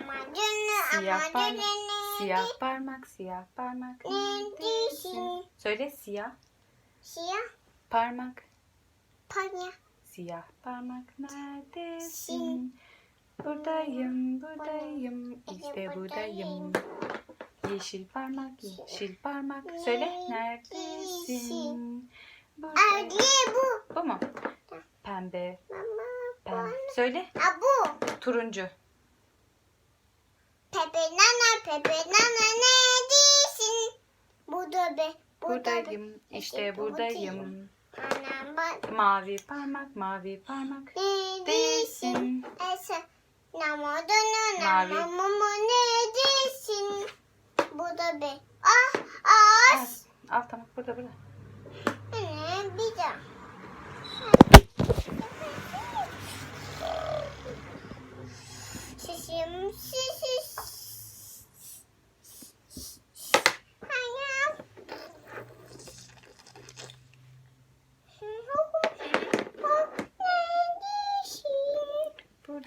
Ama Siyah ama parmak. Siyah parmak, siyah parmak. Neredesin? Söyle siyah Siyah parmak, panya. siyah parmak neredesin? Buradayım, buradayım, işte buradayım. Yeşil parmak, yeşil parmak. Söyle neredesin? Buradayım. Anne bu. Bu mu? Pembe, Mama. pembe. Söyle Aa, bu. turuncu. Pepe nana pepe nana neredesin? Burada be. Burada be. Buradayım, işte buradayım. Anam bak. Mavi parmak, mavi parmak. Neredesin? Değilsin. Ese. Namo dönü Mavi. namo momo neredesin? Burada be. Ah ah. Al, al tamam burada burada. Anne bir daha.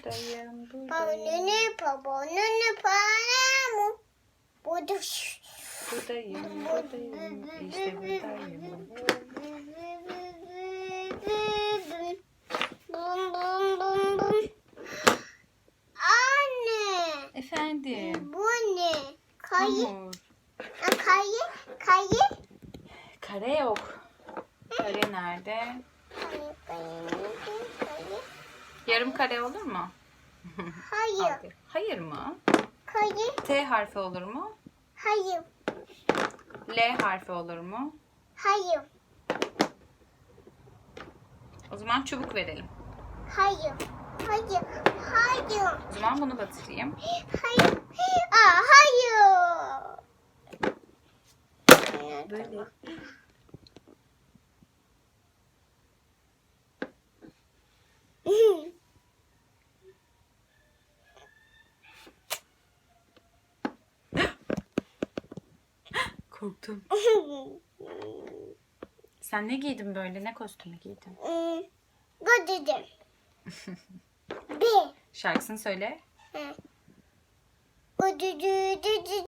Buradayım, buradayım. Babonunu babonunu paramı. Burada. Buradayım, buradayım. İşte buradayım. Bum bum bum bum. Anne, Efendim. bu ne? Kayı, kayı, kayı. Kare yok. Kare nerede? Kayı. Yarım kare olur mu? Hayır, Hadi. Hayır mı? kayı, T harfi olur mu? hayır, L harfi olur mu? hayır, O zaman çubuk verelim. hayır, hayır, hayır, O zaman bunu batırayım. hayır. Aa, hayır. Böyle. Korktum. Sen ne giydin böyle? Ne kostümü giydin? Bu dedim. Bir. Şarkısını söyle. Düdü